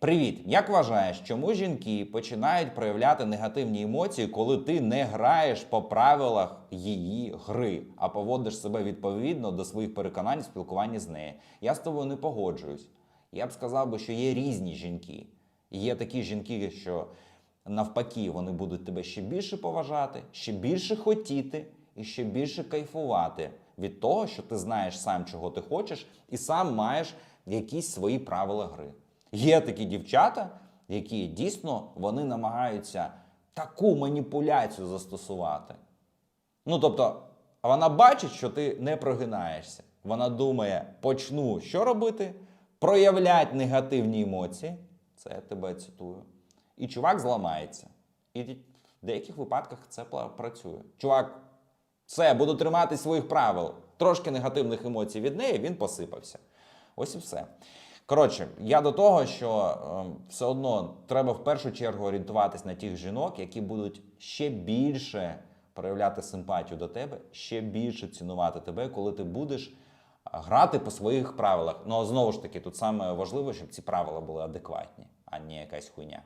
Привіт! Як вважаєш, чому жінки починають проявляти негативні емоції, коли ти не граєш по правилах її гри, а поводиш себе відповідно до своїх переконань в спілкуванні з нею? Я з тобою не погоджуюсь. Я б сказав би, що є різні жінки. Є такі жінки, що навпаки вони будуть тебе ще більше поважати, ще більше хотіти і ще більше кайфувати від того, що ти знаєш сам, чого ти хочеш, і сам маєш якісь свої правила гри. Є такі дівчата, які дійсно вони намагаються таку маніпуляцію застосувати. Ну, тобто, вона бачить, що ти не прогинаєшся. Вона думає, почну що робити? Проявляти негативні емоції. Це я тебе цитую. І чувак зламається. І в деяких випадках це працює. Чувак, все, буду триматись своїх правил. Трошки негативних емоцій від неї, він посипався. Ось і все. Коротше, я до того, що ем, все одно треба в першу чергу орієнтуватись на тих жінок, які будуть ще більше проявляти симпатію до тебе, ще більше цінувати тебе, коли ти будеш грати по своїх правилах. Ну знову ж таки, тут саме важливо, щоб ці правила були адекватні, а не якась хуйня.